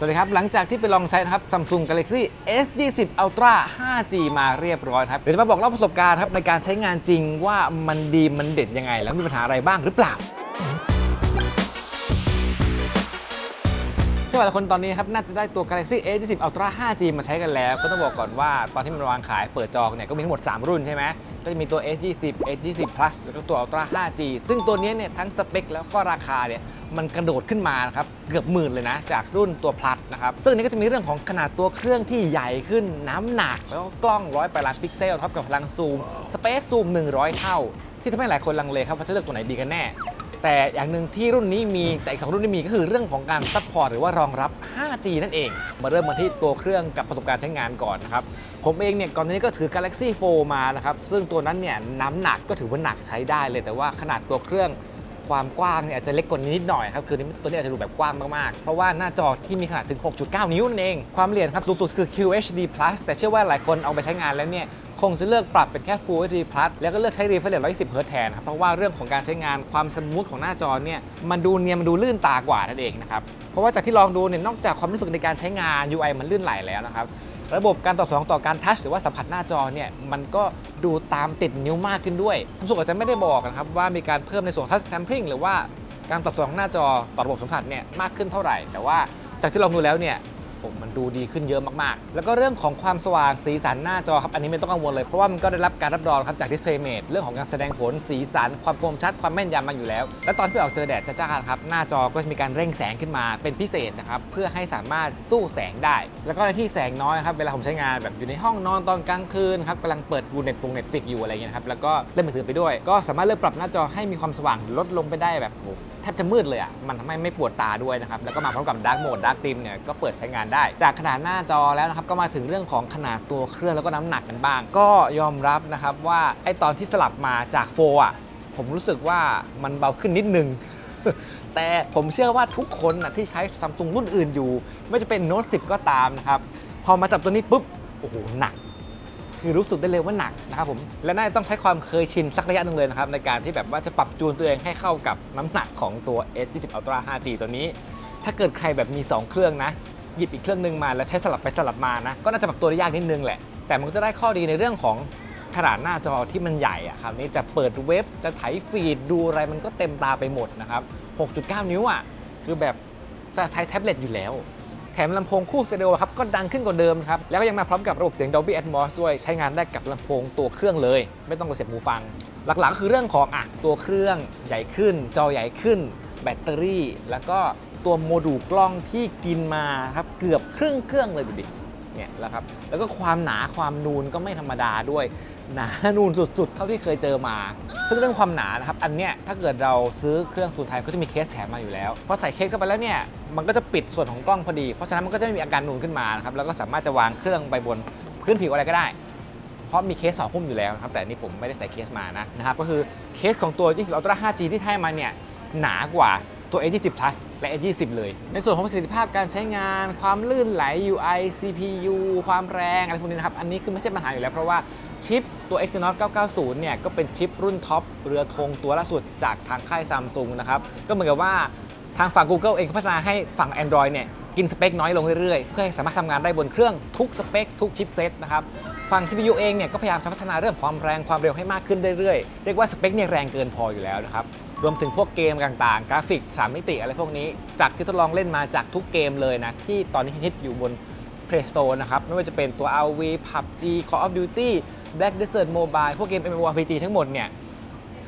สวัสดีครับ หลังจากที่ไปลองใช้นะครับ Samsung Galaxy S20 Ultra 5G มาเรียบร้อยครับ เดี๋ยวจะมาบอกเล่าประสบการณ์ครับในการใช้งานจริงว่ามันดีมันเด็ดยังไง แล้วมีปัญหาอะไรบ้างหรือเปล่า ว่าหลายคนตอนนี้ครับน่าจะได้ตัว Galaxy A20 Ultra 5G มาใช้กันแล้ว ก็ต้องบอกก่อนว่าตอนที่มันวางขายเปิดจองเนี่ยก็มีทั้งหมด 3 รุ่นใช่ไหมก็จะมีตัว S20 S20 Plus แล้วก็ตัว Ultra 5G ซึ่งตัวนี้เนี่ยทั้งสเปคแล้วก็ราคาเนี่ยมันกระโดดขึ้นมานะครับเกือบหมื่นเลยนะ จากรุ่นตัว Plus นะครับซึ่งอันนี้ก็จะมีเรื่องของขนาดตัวเครื่องที่ใหญ่ขึ้นน้ำหนัก แล้วก็กล้อง108ล้านพิกเซลเท่ากับพลังซูมสเปซซูม 100 เท่า ที่ทำให้หลายคนลังเลครับว่าจะเลือกตัวไหนดีกันแน่ แต่อย่างหนึ่งที่รุ่นนี้มีแต่อีก 2 รุ่นที่มีก็คือเรื่องของการซัพพอร์ตหรือว่ารองรับ 5G นั่นเอง มาเริ่มมาที่ตัวเครื่องกับประสบการณ์ใช้งานก่อนนะครับ ผมเองเนี่ยก่อนนานี้ก็ถือ Galaxy 4 มานะครับ ซึ่งตัวนั้นเนี่ยน้ำหนักก็ถือว่าหนักใช้ได้เลย แต่ว่าขนาดตัวเครื่องความกว้างเนี่ยอาจจะเล็กกว่านี้นิดหน่อยครับ คือตัวนี้อาจจะดูแบบกว้างมากๆ เพราะว่าหน้าจอที่มีขนาดถึง 6.9 นิ้วนั่นเอง ความละเอียดครับสูงสุดคือ QHD+ แต่เชื่อว่าหลายคนเอาไปใช้งานแล้วเนี่ย คงจะเลือกปรับเป็นแค่ Full HD Plus แล้วก็เลือกใช้ refresh rate 120 Hz แทนครับ เพราะว่าเรื่องของการใช้งานความสมูทของหน้าจอเนี่ยมันดูเนียนมันดูลื่นตากว่านั่นเองนะครับ เพราะว่าจากที่ลองดูเนี่ยนอกจากความรู้สึกในการใช้งาน UI มันลื่นไหลแล้วนะครับระบบการตอบสนองต่อการทัชหรือว่าสัมผัสหน้าจอเนี่ยมันก็ดูตามติดนิ้วมากขึ้นด้วยซัมซุงอาจจะไม่ได้บอกนะครับว่ามีการเพิ่มในส่วนทัชแซมพลิงหรือว่าการตอบสนองหน้าจอต่อระบบสัมผัสเนี่ยมากขึ้นเท่าไหร่ แต่ว่าจากที่ลองดูแล้วเนี่ย ผมมันดูดีขึ้นเยอะมากๆ แล้วก็เรื่องของความสว่างสีสันหน้าจอครับ อันนี้ไม่ต้องกังวลเลย เพราะว่ามันก็ได้รับการรับรองครับจาก DisplayMate เรื่องของการแสดงผลสีสัน ความคมชัดความแม่นยำมาอยู่แล้ว และตอนที่ออกเจอแดดจ้าๆครับหน้าจอก็จะมีการเร่งแสงขึ้นมาเป็นพิเศษนะครับเพื่อให้สามารถสู้แสงได้ แล้วก็ในที่แสงน้อยครับเวลาผมใช้งานแบบอยู่ในห้องนอนตอนกลางคืนครับกำลังเปิดดูเน็ตฟงเน็ตฟิกอยู่อะไรเงี้ยครับแล้วก็เล่นมือถือไปด้วย ก็สามารถเลือกปรับหน้าจอให้มีความสว่างลดลงไปได้แบบโหแทบจะมืดเลยอะมันทำให้ไม่ปวดตาด้วยนะครับแล้วก็มาพร้อมกับ Dark Mode Dark Theme เนี่ยก็เปิดใช้งานได้ จากขนาดหน้าจอแล้วนะครับก็มาถึงเรื่องของขนาดตัวเครื่องแล้วก็น้ำหนักกันบ้าง ก็ยอมรับนะครับว่าไอตอนที่สลับมาจากโฟอะผมรู้สึกว่ามันเบาขึ้นนิดนึงแต่ผมเชื่อว่าทุกคนนะที่ใช้ซัมซุงรุ่นอื่นอยู่ ไม่จะเป็นโน้ต10 ก็ตามนะครับพอมาจับตัวนี้ปุ๊บโอ้โหหนักคือรู้สึกได้เลยว่าหนักนะครับผมและน่าจะต้องใช้ความเคยชินสักระยะหนึ่งเลยนะครับ ในการที่แบบว่าจะปรับจูนตัวเองให้เข้ากับน้ำหนักของตัว S20 Ultra 5G ตัวนี้ ถ้าเกิดใครแบบมี 2 เครื่องนะ หยิบอีกเครื่องหนึ่งมาแล้วใช้สลับไปสลับมานะ ก็น่าจะปรับตัวได้ยากนิดนึงแหละ แต่มันก็จะได้ข้อดีในเรื่องของขนาดหน้าจอที่มันใหญ่อะครับนี่จะเปิดเว็บจะไถฟีดดูอะไรมันก็เต็มตาไปหมดนะครับ 6.9 นิ้วอะคือแบบจะใช้แท็บเล็ตอยู่แล้วแถมลำโพงคู่สเตอริโอครับก็ดังขึ้นกว่าเดิมครับ แล้วก็ยังมาพร้อมกับระบบเสียง Dolby Atmos ด้วยใช้งานได้กับลำโพงตัวเครื่องเลย ไม่ต้องกดเสียบหูฟัง หลักๆก็คือเรื่องของอะตัวเครื่องใหญ่ขึ้น จอใหญ่ขึ้น แบตเตอรี่ แล้วก็ ตัวโมดูลกล้องที่กินมาครับเกือบครึ่งเครื่องเลยดูดิเนี่ยแล้วครับแล้วก็ความหนาความนูนก็ไม่ธรรมดาด้วย หนานูนสุดๆ เท่าที่เคยเจอมา ซึ่งเรื่องความหนานะครับ อันเนี้ยถ้าเกิดเราซื้อเครื่องซูไทยก็จะมีเคสแถมมาอยู่แล้วพอใส่เคสเข้าไปแล้วเนี่ยมันก็จะปิดส่วนของกล้องพอดี เพราะฉะนั้นมันก็จะไม่มีอาการนูนขึ้นมานะครับแล้วก็สามารถจะวางเครื่องไปบนพื้นผิวอะไรก็ได้เพราะมีเคสสองหุ้มอยู่แล้วครับแต่อันนี่ผมไม่ได้ใส่เคสมานะนะครับก็คือเคสของตัว 20 Ultra 5G ที่ให้มาเนี่ยหนากว่า ตัว A20 Plus และ A20 เลย ในส่วนของประสิทธิภาพการใช้งาน ความลื่นไหล UI CPU ความแรงอะไรพวกนี้นะครับ อันนี้คือไม่ใช่ปัญหาอยู่แล้วเพราะว่าชิปตัว Exynos 990 เนี่ยก็เป็นชิปรุ่นท็อปเรือธงตัวล่าสุดจากทางค่ายซัมซุงนะครับ ก็เหมือนกับว่าทางฝั่ง Google เองก็พัฒนาให้ฝั่ง Android เนี่ย กินสเปคน้อยลงเรื่อยๆ เพื่อให้สามารถทำงานได้บนเครื่องทุกสเปคทุกชิปเซตนะครับฝั่ง CPU เองเนี่ยก็พยายามจะพัฒนาเรื่องความแรงความเร็วให้มากขึ้นเรื่อยๆ เรียกว่าสเปคเนี่ยแรงเกินพออยู่แล้วนะครับ รวมถึงพวกเกมต่างๆ กราฟิก 3 มิติอะไรพวกนี้ จากที่ทดลองเล่นมาจากทุกเกมเลยนะ ที่ตอนนี้ฮิตอยู่บน Play Store นะครับ ไม่ว่าจะเป็นตัว RV PUBG Call of Duty Black Desert Mobile พวกเกม MMORPG ทั้งหมดเนี่ย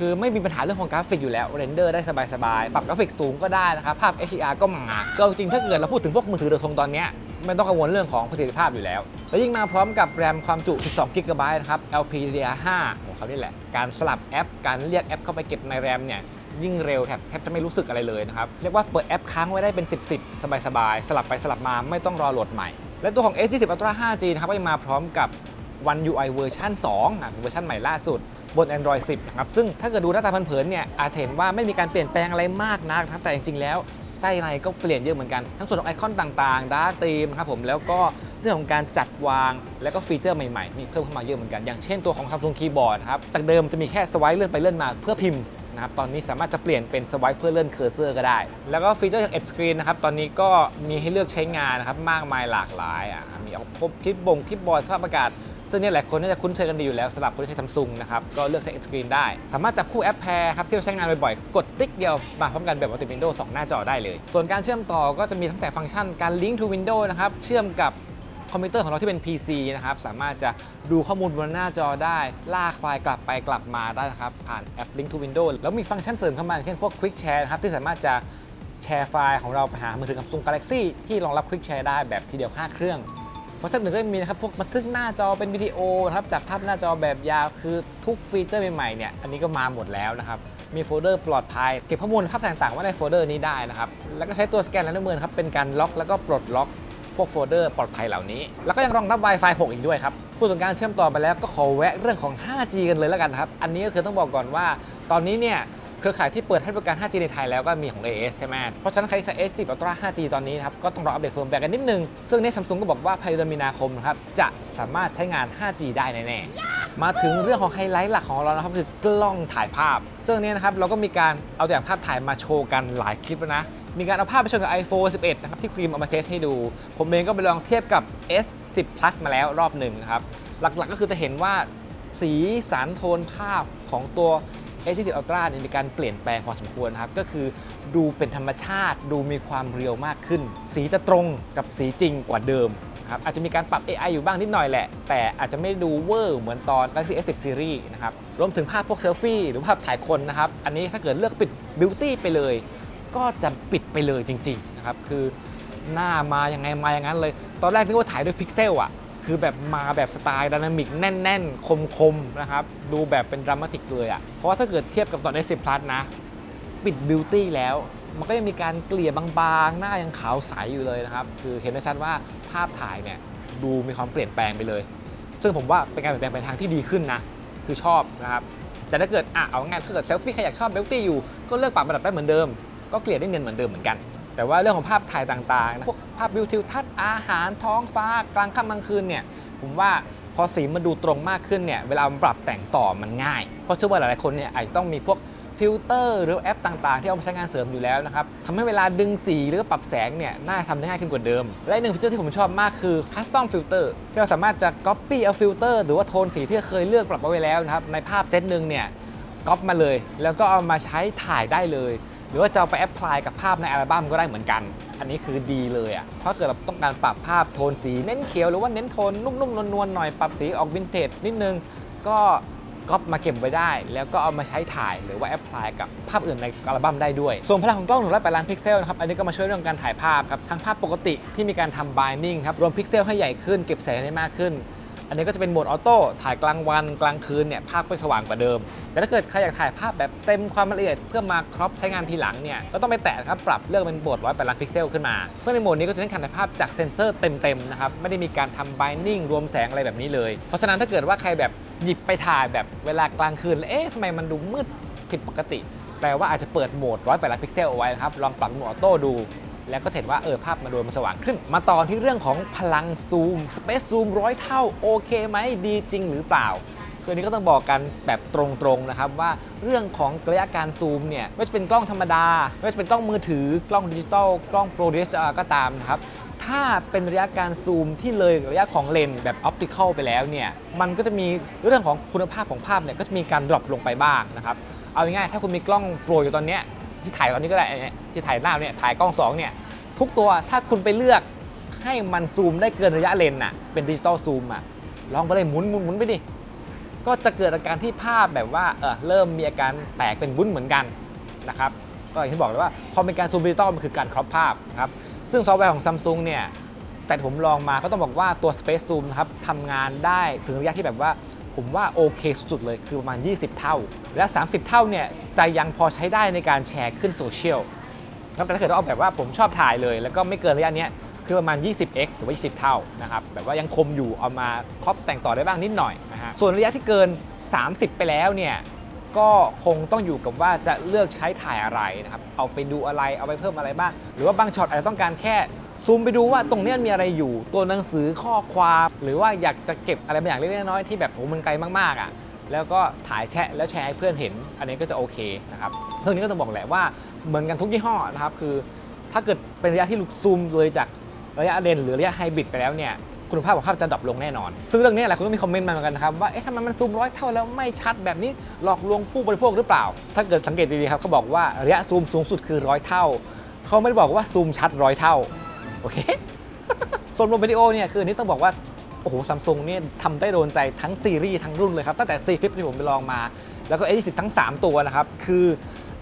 คือไม่มีปัญหาเรื่องของกราฟิกอยู่แล้วเรนเดอร์ได้สบายๆ ปรับกราฟิกสูงก็ได้นะครับ ภาพ HDR ก็มาก็จริงถ้าเกิดเราพูดถึงพวกมือถือโดยตรงตอนนี้ไม่ต้องกังวลเรื่องของประสิทธิภาพอยู่แล้ว แล้วยิ่งมาพร้อมกับแรมความจุ 12 g b นะครับ LPDDR5 ของเขานี่แหละ การสลับแอป การเรียกแอปเข้าไปเก็บในแรมเนี่ยยิ่งเร็วแทบแทบจะไม่รู้สึกอะไรเลยนะครับ เรียกว่าเปิดแอปค้างไว้ได้เป็น 10 10 สบายๆ สลับไปสลับมาไม่ต้องรอโหลดใหม่ และตัวของ S20 Ultra 5G นะครับก็ยังมาพร้อมกับ One UI เวอร์ชัน2อะเป็นเวอร์ชันใหม่ล่าสุด บน Android 10นะครับซึ่งถ้าเกิดดูหน้าตาเผินๆเนี่ยอาจจะเห็นว่าไม่มีการเปลี่ยนแปลงอะไรมากนักนะครับแต่จริงๆแล้วไส้ในก็เปลี่ยนเยอะเหมือนกัน ทั้งส่วนของไอคอนต่างๆดาร์ตีมครับผมแล้วก็เรื่องของการจัดวางแล้วก็ฟีเจอร์ใหม่ๆมีเพิ่มเข้ามาเยอะเหมือนกันอย่างเช่นตัวของ Samsung Keyboard ครับจากเดิมจะมีแค่สไวป์เลื่อนไปเลื่อนมาเพื่อพิมพ์นะครับตอนนี้สามารถจะเปลี่ยนเป็นสไว p เพื่อเลื่อนเคอร์เซอร์ก็ได้ แล้วก็ฟีเจอร์จาก Edge Screen นะครับ ตอนนี้ก็มีให้เลือกใช้งานนะครับ มากมายหลากหลายอะมีเอาพบคลิปบงคลิปบอร์ดสภาพอากาศ ซึ่งเนี่ยหลายคนน่าจะคุ้นเคยกันดีอยู่แล้วสำหรับคนที่ใช้ซัมซุงนะครับก็เลือกใช้ Edge Screen ได้ สามารถจับคู่แอปแพร์ครับที่เราใช้งานบ่อยๆ กดติ๊กเดียวมาพร้อมกันแบบมัลติวินโดว์สองหน้าจอได้เลย ส่วนการเชื่อมต่อก็จะมีตั้งแต่ฟังก์ชันการ Link to Windows นะครับเชื่อมกับคอมพิวเตอร์ของเราที่เป็น PC นะครับ สามารถจะดูข้อมูลบนหน้าจอได้ ลากไฟล์กลับไปกลับมาได้นะครับ ผ่านแอป Link to Windows แล้วมีฟังก์ชันเสริมเข้ามาเช่นพวก Quick Share นะครับ ที่สามารถจะแชร์ไฟล์ของเราไปหามือถือ Samsung Galaxy ที่รองรับ Quick Share ได้แบบทีเดียว 5 เครื่อง ฟังก์ชันหนึ่งก็มีนะครับพวกบันทึกหน้าจอเป็นวิดีโอนะครับจากภาพหน้าจอแบบยาวคือทุกฟีเจอร์ใหม่ๆเนี่ยอันนี้ก็มาหมดแล้วนะครับมีโฟลเดอร์ปลอดภัย เก็บข้อมูลภาพต่างๆไว้ในโฟลเดอร์นี้ได้นะครับแล้วก็ใช้ตัวสแกนลายนิ้วมือครับเป็นการล็อกแล้วก็ปลดล็อกพวกโฟลเดอร์ปลอดภัยเหล่านี้ แล้วก็ยังรองรับ Wi-Fi 6 อีกด้วยครับพูดถึงการเชื่อมต่อไปแล้วก็ขอแวะเรื่องของ 5G กันเลยแล้วกันครับอันนี้ก็คือต้องบอกก่อนว่า ตอนนี้เนี่ย เครือข่ายที่เปิดให้บริการ 5G ในไทยแล้วก็มีของ AS ใช่ไหมเพราะฉะนั้นใครใช้ S10 Ultra 5G ตอนนี้นะครับก็ต้องรออัปเดตเฟิร์มแวร์กันนิดนึง ซึ่งในซัมซุงก็บอกว่าภายเดือนมีนาคมนะครับจะสามารถใช้งาน 5G ได้แน่ๆ มาถึงเรื่องของไฮไลท์หลักของเรานะครับคือกล้องถ่ายภาพ ซึ่งนี้นะครับเราก็มีการเอาตัวอย่างภาพถ่ายมาโชว์กันหลายคลิปนะมีการเอาภาพไปชนกับ iPhone 11 นะครับ ที่ครีมเอามาเทสให้ดู ผมเองก็ไปลองเทียบกับ S10 Plus มาแล้วรอบหนึ่งนะครับ หลักๆก็คือจะเห็นว่าสีสันโทนภาพของตัว A70 Ultra เนี่ยมีการเปลี่ยนแปลงพอสมควรครับ ก็คือดูเป็นธรรมชาติ ดูมีความเรียวมากขึ้น สีจะตรงกับสีจริงกว่าเดิมครับอาจจะมีการปรับ AI อยู่บ้างนิดหน่อยแหละ แต่อาจจะไม่ดูเวอร์เหมือนตอน Galaxy S10 Series นะครับ รวมถึงภาพพวกเซลฟี่หรือภาพถ่ายคนนะครับ อันนี้ถ้าเกิดเลือกปิด Beauty ไปเลย ก็จะปิดไปเลยจริงๆนะครับ คือหน้ามายังไงมาอย่างนั้นเลย ตอนแรกนึกว่าถ่ายด้วยพิกเซลอะ คือแบบมาแบบสไตล์ดนามิกแน่น ๆ คม ๆ นะครับ ดูแบบเป็นดรามาติกเลยอะ่ะ เพราะว่าถ้าเกิดเทียบกับตอน S10 Plus นะ ปิดบิวตี้แล้ว มันก็ยังมีการเกลี่ยบางๆ หน้ายังขาวใสอยู่เลยนะครับ คือเห็นได้ชัดว่าภาพถ่ายเนี่ยดูมีความเปลี่ยนแปลงไปเลย ซึ่งผมว่าเป็นการเปลี่ยนแปลงไปทางที่ดีขึ้นนะ คือชอบนะครับ แต่ถ้าเกิดอะเอางายถ้าเกิดเซลฟี่ใครอยากชอบเบลตี้อยู่ ก็เลือกปรับระดับได้เหมือนเดิม ก็เกลี่ยได้เนียนเหมือนเดิมเหมือนกัน แต่ว่าเรื่องของภาพถ่ายต่างๆนะพวกภาพวิวทิวทัศน์อาหารท้องฟ้ากลางค่ำกลางคืนเนี่ยผมว่าพอสีมันดูตรงมากขึ้นเนี่ยเวลามันปรับแต่งต่อมันง่าย เพราะเชื่อว่าหลายๆคนเนี่ยอาจจะต้องมีพวกฟิลเตอร์หรือแอปต่างๆ ที่เอามาใช้งานเสริมอยู่แล้วนะครับทำให้เวลาดึงสีหรือปรับแสงเนี่ยน่าทำได้ง่ายขึ้นกว่าเดิม และหนึ่งฟีเจอร์ที่ผมชอบมากคือ Custom Filter ที่เราสามารถจะ Copy เอาฟิลเตอร์หรือว่าโทนสีที่เคยเลือกปรับเอาไว้แล้วนะครับในภาพเซตหนึ่งเนี่ยก๊อปมาเลย แล้วก็เอามาใช้ถ่ายได้เลย หรือว่าจะเอาไปแอพพลายกับภาพในอัลบั้มก็ได้เหมือนกัน อันนี้คือดีเลยอะ่ะเพราะเกิดเราต้องการปรับภาพโทนสีเน้นเขียวหรือว่าเน้นโทนนุ่มๆนวลๆหน่อยปรับสีออกวินเทจนิดนึงก็ก๊อปมาเก็บไว้ได้ แล้วก็เอามาใช้ถ่ายหรือว่าแอพพลายกับภาพอื่นในอัลบั้มได้ด้วย ส่วนพลังของกล้อง108ล้านพิกเซลนะครับ อันนี้ก็มาช่วยเรื่องการถ่ายภาพครับ ทั้งภาพปกติที่มีการทำ binding ครับ รวมพิกเซลให้ใหญ่ขึ้น เก็บแสงได้มากขึ้น อันนี้ก็จะเป็นโหมดออโต้ถ่ายกลางวันกลางคืนเนี่ยภาพก็สว่างกว่าเดิม แต่ถ้าเกิดใครอยากถ่ายภาพแบบเต็มความละเอียดเพื่อมาครอปใช้งานทีหลังเนี่ยก็ต้องไปแตะนะครับปรับเลือกเป็นโหมดร้อยแปดล้านพิกเซลขึ้นมา ซึ่งในโหมดนี้ก็จะเน้นการถ่ายภาพจากเซนเซอร์เต็มๆนะครับไม่ได้มีการทำ binding รวมแสงอะไรแบบนี้เลย เพราะฉะนั้นถ้าเกิดว่าใครแบบหยิบไปถ่ายแบบเวลากลางคืนแล้วเอ๊ะทำไมมันดูมืดผิดปกติแปลว่าอาจจะเปิดโหมดร้อยแปดล้านพิกเซลเอาไว้นะครับลองปรับโหมดออโต้ดู แล้วก็เห็นว่าเออภาพมันโดูมันสว่างขึ้น มาต่อที่เรื่องของพลังซูม Space Zoom ร้อยเท่าโอเคไหมดีจริงหรือเปล่าคืออนนี้ก็ต้องบอกกันแบบตรงๆนะครับว่าเรื่องของระยะการซูมเนี่ยไม่ว่าจะเป็นกล้องธรรมดาไม่ว่าจะเป็นกล้องมือถือกล้องดิจิตอลกล้องโปร DSLR ก็ตามนะครับถ้าเป็นระยะการซูมที่เลยระยะของเลนส์แบบออปติคอลไปแล้วเนี่ยมันก็จะมีเรื่องของคุณภาพของภาพเนี่ยก็จะมีการดรอปลงไปบ้างนะครับเอาง่ายๆถ้าคุณมีกล้องโปรอยู่ตอนเนี้ย ที่ถ่ายตอนนี้ก็ได้ที่ถ่ายหน้าเนี่ยถ่ายกล้องสองเนี่ยทุกตัวถ้าคุณไปเลือกให้มันซูมได้เกินระยะเลนน่ะเป็นดิจิตอลซูมอะลองไปเลยหมุนหมุนหมุนไปดิก็จะเกิดอาการที่ภาพแบบว่าเออเริ่มมีอาการแตกเป็นวุ้นเหมือนกันนะครับก็อย่างที่บอกเลยว่าพอเป็นการซูมดิจิตอลมันคือการครอปภาพครับซึ่งซอฟต์แวร์ของซัมซุงเนี่ยแต่ผมลองมาก็ต้องบอกว่าตัว Space Zoom นะครับทำงานได้ถึงระยะที่แบบว่า ผมว่าโอเคสุดๆเลยคือประมาณ 20 เท่า และ 30 เท่าเนี่ยจะยังพอใช้ได้ในการแชร์ขึ้นโซเชียลครับแต่ถ้าเกิดเราเอาแบบว่าผมชอบถ่ายเลย แล้วก็ไม่เกินระยะนี้คือประมาณ 20x หรือว่า 20 เท่านะครับแบบว่ายังคมอยู่เอามาครอปแต่งต่อได้บ้างนิดหน่อยนะฮะส่วนระยะที่เกิน 30 ไปแล้วเนี่ยก็คงต้องอยู่กับว่าจะเลือกใช้ถ่ายอะไรนะครับ เอาไปดูอะไร เอาไปเพิ่มอะไรบ้าง หรือว่าบางช็อตอาจจะต้องการแค่ ซูมไปดูว่าตรงเนี้ยมีอะไรอยู่ ตัวหนังสือข้อความ หรือว่าอยากจะเก็บอะไรบางอย่างเล็กๆน้อยๆที่แบบโหมันไกลมากๆอะแล้วก็ถ่ายแชะแล้วแชร์ให้เพื่อนเห็น อันนี้ก็จะโอเคนะครับเรื่องนี้ก็ต้องบอกแหละว่าเหมือนกันทุกยี่ห้อนะครับคือ ถ้าเกิดเป็นระยะที่ซูมเลยจากระยะเลนหรือระยะไฮบริดไปแล้วเนี่ยคุณภาพของภาพจะดรอปลงแน่นอน ซึ่งเรื่องนี้หลายคนก็มีคอมเมนต์มาเหมือนกันนะครับ ว่าเอ๊ะทำไมมันซูมร้อยเท่าแล้วไม่ชัดแบบนี้หลอกลวงผู้บริโภคหรือเปล่า ถ้าเกิดสังเกตดีๆครับเขาบอกว่าระยะซูมสูงสุดคือร้อยเท่า เขาไม่ได้บอกว่าซูมชัดร้อยเท่า โอเคส่วนบนวิดีโอเนี่ยคืออันนี้ต้องบอกว่า โอ้โหซัมซุงเนี่ยทำได้โดนใจทั้งซีรีส์ทั้งรุ่นเลยครับ ตั้งแต่ซีคลิปที่ผมไปลองมา แล้วก็ A20 ทั้ง 3 ตัวนะครับ คือ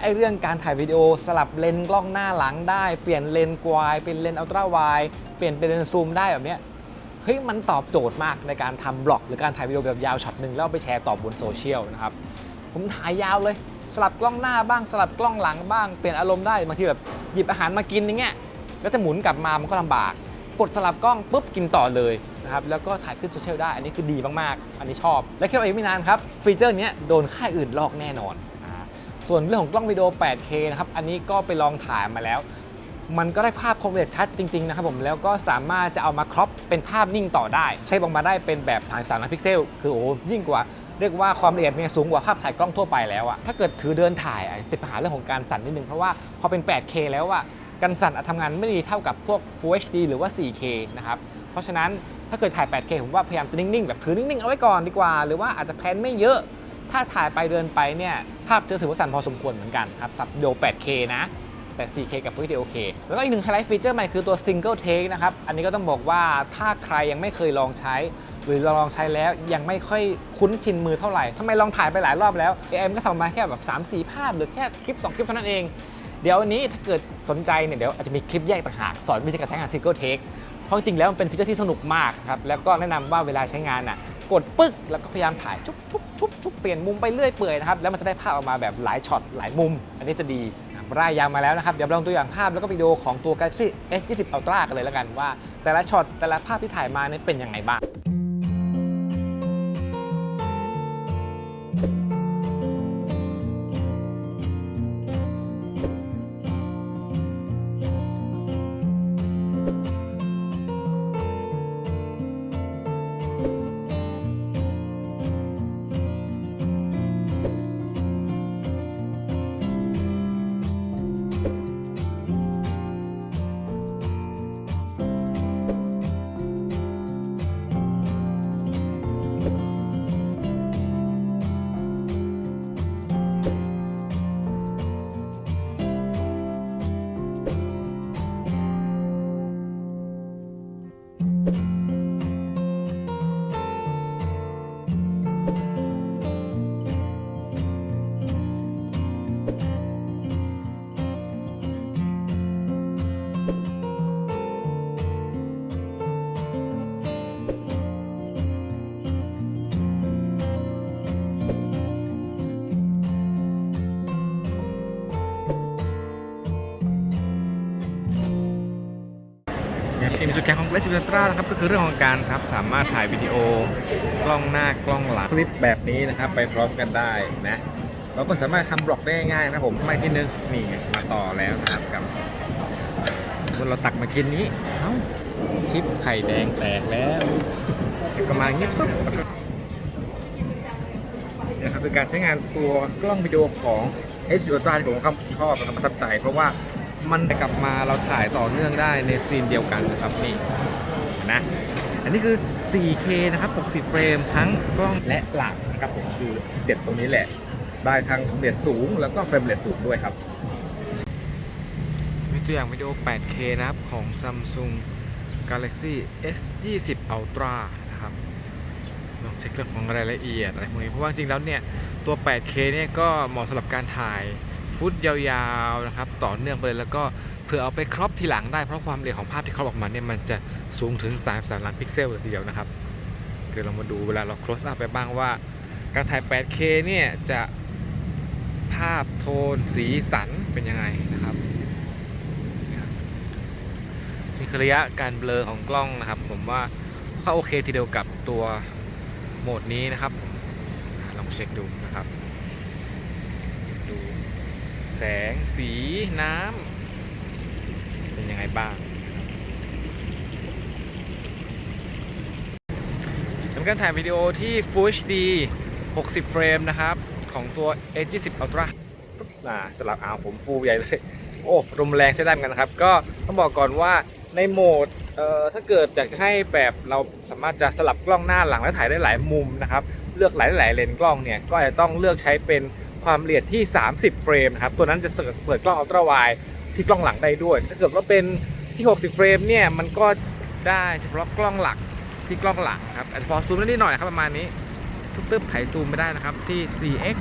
ไอเรื่องการถ่ายวิดีโอสลับเลนส์กล้องหน้าหลังได้ เปลี่ยนเลนส์ไวด์เป็นเลนส์อัลตร้าไวเปลี่ยนเป็นเลนส์ซูมได้แบบเนี้ยเฮ้ยมันตอบโจทย์มากในการทำบล็อก หรือการถ่ายวิดีโอแบบยาวช็อตหนึ่งแล้วไปแชร์ต่อบนโซเชียลนะครับผมถ่ายยาวเลย สลับกล้องหน้าบ้างสลับกล้องหลังบ้างเปลี่ยนอารมณ์ได้บางทีแบบหยิบอาหารมากินอย่างเงี้ย ก็จะหมุนกลับมามันก็ลำบาก กดสลับกล้องปุ๊บกินต่อเลยนะครับแล้วก็ถ่ายขึ้นโซเชียลได้อันนี้คือดีมากๆ อันนี้ชอบ และแค่อีกไม่นานครับฟีเจอร์เนี้ยโดนค่ายอื่นลอกแน่นอน ส่วนเรื่องของกล้องวิดีโอ 8K นะครับอันนี้ก็ไปลองถ่ายมาแล้วมันก็ได้ภาพคมละชัดจริง ๆ นะครับผมแล้วก็สามารถจะเอามาครอปเป็นภาพนิ่งต่อได้ใช้ออกมาได้เป็นแบบ 33 ล้านพิกเซล คือโอ้ยิ่งกว่า เรียกว่าความละเอียดเนี่ยสูงกว่าภาพถ่ายกล้องทั่วไปแล้วอะถ้าเกิดถือเดินถ่ายติดปัญหาเรื่องของการสั่นนิดนึง เพราะว่าพอเป็น 8K แล้วอะ การสั่นอะทำงานไม่ดีเท่ากับพวก Full HD หรือว่า 4K นะครับ เพราะฉะนั้นถ้าเกิดถ่าย 8K ผมว่าพยายามจะนิ่งๆ แบบถือนิ่งๆ เอาไว้ก่อนดีกว่า หรือว่าอาจจะแพนไม่เยอะ ถ้าถ่ายไปเดินไปเนี่ย ภาพจะถือว่าสั่นพอสมควรเหมือนกันครับสับวิดีโอ 8K นะแต่ 4K กับ Full HD โอเค แล้วก็อีกหนึ่งไฮไลท์ฟีเจอร์ใหม่คือตัว Single Take นะครับ อันนี้ก็ต้องบอกว่าถ้าใครยังไม่เคยลองใช้ หรือลองใช้แล้วยังไม่ค่อยคุ้นชินมือเท่าไหร่ทำไมลองถ่ายไปหลายรอบแล้ว AM ก็ทำมาแค่แบบ 3-4 ภาพ หรือแค่คลิป 2 คลิปเท่านั้นเอง เดี๋ยววันนี้ถ้าเกิดสนใจเนี่ยเดี๋ยวอาจจะมีคลิปแยกต่างหากสอนวิธีการใช้งาน Single Take เพราะจริงแล้วมันเป็นฟีเจอร์ที่สนุกมากครับแล้วก็แนะนำว่าเวลาใช้งานน่ะกดปึ๊กแล้วก็พยายามถ่ายชุบชุบชุบชุบเปลี่ยนมุมไปเรื่อยเปื่อยนะครับแล้วมันจะได้ภาพออกมาแบบหลายช็อตหลายมุม อันนี้จะดีอะร่ายยาวมาแล้วนะครับเดี๋ยวเราลองตัวอย่างภาพแล้วก็วิดีโอของตัว Galaxy S20 Ultra กันเลยแล้วกันว่า แต่ละช็อตแต่ละภาพที่ถ่ายมาเนี่ยเป็นยังไงบ้าง น อีกหนึ่งจุดแข็งของ Galaxy Ultra นะครับก็คือเรื่องของการครับสามารถถ่ายวิดีโอกล้องหน้ากล้องหลังคลิปแบบนี้นะครับไปพร้อมกันได้นะเราก็สามารถทำบล็อกได้ง่ายนะครับผมไม่ที่นึงนี่ไงมาต่อแล้วนะครับกับเมื่อเราตักมากินนี้เอ้าคลิปไข่แดงแตกแล้วก็มาอย่างนี้ปุ๊บนะครับเป็นการใช้งานตัวกล้องวิดีโอของ S Ultra ที่ผมชอบนะครับประทับใจเพราะว่า มันกลับมาเราถ่ายต่อเนื่องได้ในซีนเดียวกันนะครับนี่นะอันนี้คือ 4K นะครับ 60 เฟรมทั้งกล้องและหลังนะครับผมคือเด็ดตรงนี้แหละ ได้ทั้งความละเอียดสูงแล้วก็เฟรมเรทสูงด้วยครับมีตัวอย่างวิดีโอ 8K นะครับ ของ Samsung Galaxy S20 Ultra นะครับลองเช็คเรื่องของรายละเอียดอะไรพวกนี้เพราะว่าจริงแล้วเนี่ย ตัว 8K เนี่ยก็เหมาะสำหรับการถ่าย ฟุตยาวๆนะครับต่อเนื่องไปเลยแล้วก็เผื่อเอาไปครอปทีหลังได้เพราะความเอียดของภาพที่ครอปออกมาเนี่ยมันจะสูงถึง 33 ล้านพิกเซลเลยทีเดียวนะครับคือเรามาดูเวลาเรา close up ไปบ้างว่า การถ่าย 8K เนี่ยจะภาพโทนสีสันเป็นยังไงนะครับนี่คือระยะการเบลอของกล้องนะครับ ผมว่าก็โอเคทีเดียวกับตัวโหมดนี้นะครับลองเช็คดูนะครับ แสงสีน้ำเป็นยังไงบ้างเป็นการถ่ายวิดีโอที่ Full HD 60 เฟรมนะครับ ของตัว A20 Ultra อ่าสลับอ้าวผมฟูใหญ่เลย โอ้ลมแรงใช้ได้เหมือนกันนะครับ ก็ต้องบอกก่อนว่าในโหมดเอ่อถ้าเกิดอยากจะให้แบบเราสามารถจะสลับกล้องหน้าหลังและถ่ายได้หลายมุมนะครับ เลือกหลายหลายเลนกล้องเนี่ยก็จะต้องเลือกใช้เป็น ความละเอียดที่ 30 เฟรมนะครับ ตัวนั้นจะเปิดกล้องอัลตร้าไวที่กล้องหลังได้ด้วย ถ้าเกิดว่าเป็นที่ 60 เฟรมเนี่ย มันก็ได้เฉพาะกล้องหลักที่กล้องหลังครับอาจจะพอซูมได้นิดหน่อยครับประมาณนี้ตึ๊บๆไถซูมไม่ได้นะครับที่ 4x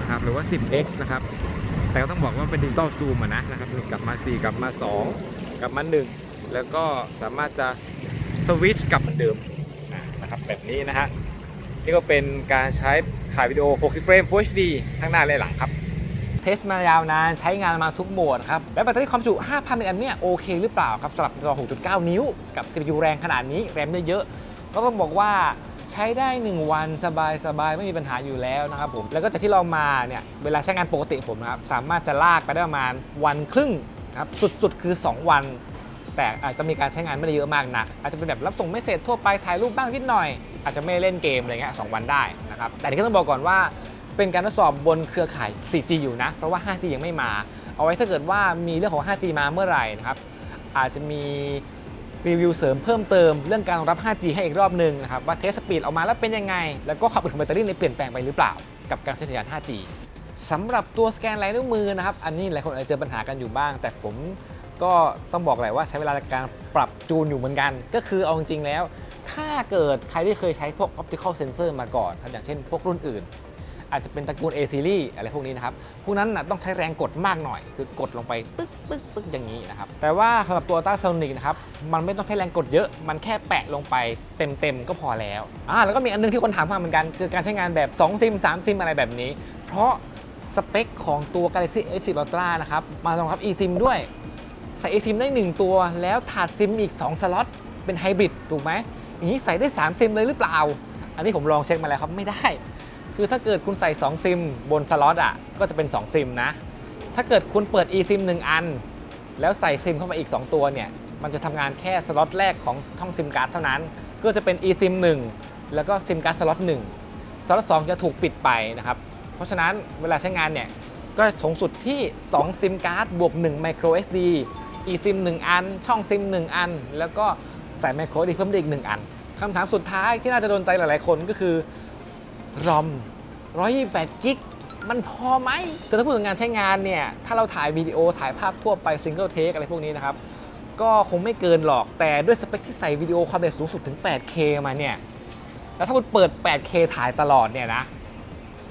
นะครับหรือว่า 10x นะครับ แต่ก็ต้องบอกว่าเป็นดิจิตอลซูมนะนะครับกลับมา 4 กลับมา 2 กลับมา 1 แล้วก็สามารถจะสวิตช์กลับเหมือนเดิมนะครับแบบนี้นะฮะนี่ก็เป็นการใช้ ถ่ายวิดีโอ 60 เฟรม Full HD ทั้งหน้าและหลังครับ เทสมายาวนานใช้งานมาทุกโหมดครับ และแบตเตอรี่ความจุ 5,000มิลลิแอมป์เนี่ยโอเคหรือเปล่าครับสำหรับจอ 6.9 นิ้ว กับ CPU แรงขนาดนี้ แรมเยอะๆก็ต้องบอกว่าใช้ได้ 1 วันสบายๆไม่มีปัญหาอยู่แล้วนะครับผม แล้วก็จากที่เรามาเนี่ยเวลาใช้งานปกติผมนะครับสามารถจะลากไปได้ประมาณวันครึ่งครับสุดๆคือ 2 วัน แต่อาจจะมีการใช้งานไม่ได้เยอะมากนัก อาจจะเป็นแบบรับส่งไม่เสร็จทั่วไปถ่ายรูปบ้างนิดหน่อย อาจจะไม่เล่นเกมอะไรเงี้ยสองวันได้นะครับแต่ที่ก็ต้องบอกก่อนว่าเป็นการทดสอบบนเครือข่าย 4G อยู่นะ เพราะว่า 5G ยังไม่มา เอาไว้ถ้าเกิดว่ามีเรื่องของ 5G มาเมื่อไหร่นะครับอาจจะมีรีวิวเสริมเพิ่มเติมเรื่องการรองรับ 5G ให้อีกรอบหนึ่งนะครับว่าเทสสปีดออกมาแล้วเป็นยังไง แล้วก็ความอึดของแบตเตอรี่ในเปลี่ยนแปลงไปหรือเปล่า กับการใช้สัญญาณ 5G สำหรับตัวสแกนลายนิ้วมือนะครับ อันนี้หลายคนอาจจะเจอปัญหากันอยู่บ้าง แต่ผม ก็ต้องบอกเลยว่าใช้เวลาในการปรับจูนอยู่เหมือนกัน ก็คือเอาจริงๆแล้ว ถ้าเกิดใครที่เคยใช้พวก optical sensor มาก่อนครับอย่างเช่นพวกรุ่นอื่น อาจจะเป็นตระกูล A series อะไรพวกนี้นะครับ พวกนั้นนะต้องใช้แรงกดมากหน่อย คือกดลงไปตึ๊กตึ๊กตึ๊กอย่างนี้นะครับ แต่ว่าสำหรับตัว Ultrasonic นะครับ มันไม่ต้องใช้แรงกดเยอะ มันแค่แปะลงไปเต็มๆก็พอแล้วอ่าแล้วก็มีอันนึงที่คนถามมาเหมือนกัน คือการใช้งานแบบ2ซิม3ซิมอะไรแบบนี้ เพราะสเปคของตัว Galaxy S10 Ultra นะครับมารองรับ eSIM ด้วย ใส่ eSIM ได้ 1 ตัว แล้วถาดซิมอีก 2 สล็อต เป็นไฮบริดถูกไหมอย่างนี้ใส่ได้ 3 ซิมเลยหรือเปล่า อันนี้ผมลองเช็คมาแล้วครับไม่ได้ คือถ้าเกิดคุณใส่ 2 ซิมบนสล็อตอะก็จะเป็น 2 ซิมนะ ถ้าเกิดคุณเปิด eSIM 1 อัน แล้วใส่ซิมเข้ามาอีก 2 ตัวเนี่ยมันจะทำงานแค่สล็อตแรกของช่องซิมการ์ดเท่านั้น ก็จะเป็น eSIM 1 แล้วก็ซิมการ์ดสล็อต1สล็อต2จะถูกปิดไปนะครับเพราะฉะนั้นเวลาใช้งานเนี่ยก็สูงสุดที่ 2 ซิมการ์ดบวก 1 micro SD eSIM 1 อัน ช่องซิม 1 อัน แล้วก็ใส่ micro SD เพิ่มได้อีก 1 อันคำถามสุดท้ายที่น่าจะโดนใจหลายๆคนก็คือรอม128กิกมันพอไหมคือถ้าพูดถึงงานใช้งานเนี่ย ถ้าเราถ่ายวิดีโอถ่ายภาพทั่วไปซิงเกิลเทคอะไรพวกนี้นะครับ ก็คงไม่เกินหรอก แต่ด้วยสเปคที่ใส่วิดีโอความละเอียดสูงสุดถึง 8K มาเนี่ย แล้วถ้าคุณเปิด 8K ถ่ายตลอดเนี่ยนะ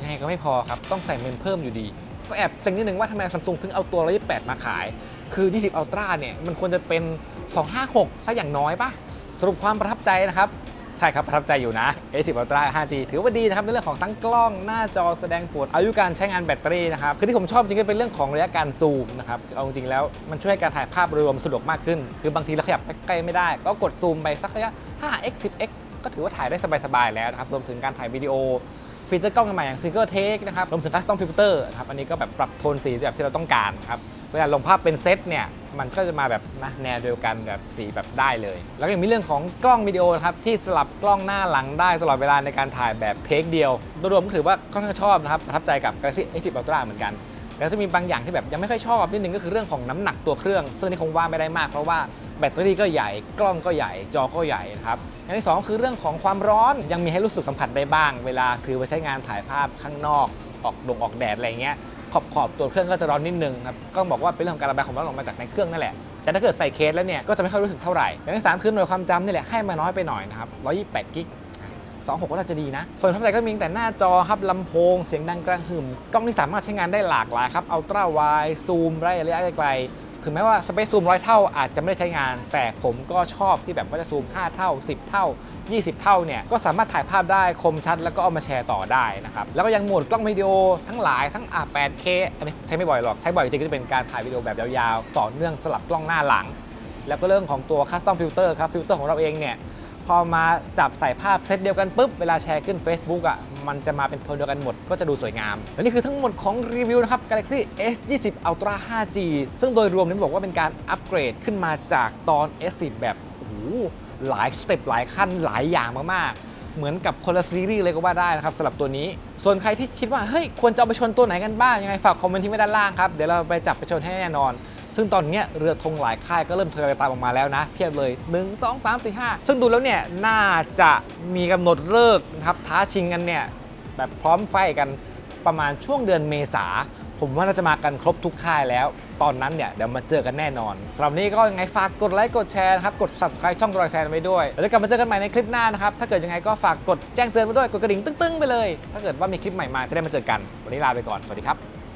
ยังไงก็ไม่พอครับ ต้องใส่เมมเพิ่มอยู่ดี ก็แอบเซ็งนิดนึงว่าทำไมซัมซุงถึงเอาตัว128มาขาย คือ 20 Ultra เนี่ย มันควรจะเป็น 256 ถ้าอย่างน้อยปะสรุปความประทับใจนะครับ ใช่ครับ ประทับใจอยู่นะ A10 Ultra 5G ถือว่าดีนะครับ ในเรื่องของทั้งกล้องหน้าจอแสดงผลอายุการใช้งานแบตเตอรี่นะครับ คือที่ผมชอบจริงก็เป็นเรื่องของระยะการซูมนะครับ เอาจริงแล้วมันช่วยการถ่ายภาพรวมสะดวกมากขึ้น คือบางทีเราขยับใกล้ไม่ได้ ก็กดซูมไปสักระยะ 5x 10x ก็ถือว่าถ่ายได้สบายๆแล้วนะครับ รวมถึงการถ่ายวิดีโอ ฟีเจอร์กล้องใหม่อย่าง Single Take นะครับรวมถึง Custom Filter นะครับ อันนี้ก็แบบปรับโทนสีแบบที่เราต้องการครับ เวลาลงภาพเป็นเซตเนี่ย มันก็จะมาแบบนะแนวเดียวกันแบบสีแบบได้เลย แล้วก็ยังมีเรื่องของกล้องวิดีโอครับ ที่สลับกล้องหน้าหลังได้ตลอดเวลาในการถ่ายแบบเทคเดียว โดยรวมก็ถือว่าค่อนข้างชอบนะครับ ประทับใจกับ Galaxy S10 Ultra เหมือนกัน แล้วจะมีบางอย่างที่แบบยังไม่ค่อยชอบนิดนึงก็คือเรื่องของน้ำหนักตัวเครื่อง ซึ่งนี่คงว่าไม่ได้มากเพราะว่า แบตเตอรี่ก็ใหญ่ กล้องก็ใหญ่ จอก็ใหญ่นะครับอย่างที่สองคือเรื่องของความร้อนยังมีให้รู้สึกสัมผัสได้บ้าง เวลาถือไปใช้งานถ่ายภาพข้างนอกออกดงออกแดดอะไรเงี้ยขอบขอบตัวเครื่องก็จะร้อนนิดนึงครับก็บอกว่าเป็นเรื่องของการระบายความร้อนออกมาจากในเครื่องนั่นแหละแต่ถ้าเกิดใส่เคสแล้วเนี่ยก็จะไม่ค่อยรู้สึกเท่าไหร่อย่างที่สามคือหน่วยความจำนี่แหละให้มาน้อยไปหน่อยนะครับ128กิก26 ก็น่าจะดีนะ ส่วนภาพถ่ก็มีแต่หน้าจอครับลำโพง เสียงดังกระหึ่ม กล้องที่สามารถใช้งานได้หลากหลายครับ อัลตร้าไวซูมระยะไกล ถึงแม้ว่าสเปซซูมร้อยเท่าอาจจะไม่ได้ใช้งาน แต่ผมก็ชอบที่แบบว่าจะซูม 5 เท่า 10 เท่า 20 เท่าเนี่ยก็สามารถถ่ายภาพได้คมชัด แล้วก็เอามาแชร์ต่อได้นะครับแล้วก็ยังโหมดกล้องวิดีโอทั้งหลายทั้งอะ 8K อันนี้ใช้ไม่บ่อยหรอกใช้บ่อยจริงก็จะเป็นการถ่ายวิดีโอแบบยาวๆ ต่อเนื่องสลับกล้องหน้าหลัง แล้วก็เรื่องของตัว Custom Filter ครับฟิลเตอร์ของเราเองเนี่ย พอมาจับใส่ภาพเซตเดียวกันปุ๊บ เวลาแชร์ขึ้น Facebook อะมันจะมาเป็นโทนเดียวกันหมด ก็จะดูสวยงาม และนี่คือทั้งหมดของรีวิวนะครับ Galaxy S20 Ultra 5G ซึ่งโดยรวมนี่บอกว่าเป็นการอัปเกรดขึ้นมาจากตอน S10 แบบโอ้โหหลายสเต็ปหลายขั้นหลายอย่างมากๆ เหมือนกับคนละซีรีส์เลยก็ว่าได้นะครับสำหรับตัวนี้ ส่วนใครที่คิดว่าเฮ้ยควรจะเอาไปชนตัวไหนกันบ้างยังไงฝากคอมเมนต์ที่ไว้ด้านล่างครับเดี๋ยวเราไปจับไปชนให้แน่นอน ซึ่งตอนนี้เรือธงหลายค่ายก็เริ่มทยอยตามออกมาแล้วนะ เพียบเลย 1 2 3 4 5 ซึ่งดูแล้วเนี่ยน่าจะมีกำหนดเลิกนะครับท้าชิงกันเนี่ยแบบพร้อมไฟกันประมาณช่วงเดือนเมษาผมว่าน่าจะมากันครบทุกค่ายแล้ว ตอนนั้นเนี่ยเดี๋ยวมาเจอกันแน่นอนสำหรับนี้ก็ยังไงฝากกดไลค์กดแชร์นะครับ กด subscribe ช่องตัวแซนไว้ด้วย แล้วเดี๋ยวกลับมาเจอกันใหม่ในคลิปหน้านะครับ ถ้าเกิดยังไงก็ฝากกดแจ้งเตือนไว้ด้วย กดกระดิ่งตึ้งๆไปเลย ถ้าเกิดว่ามีคลิปใหม่มาจะได้มาเจอกัน วันนี้ลาไปก่อน สวัสดีครับ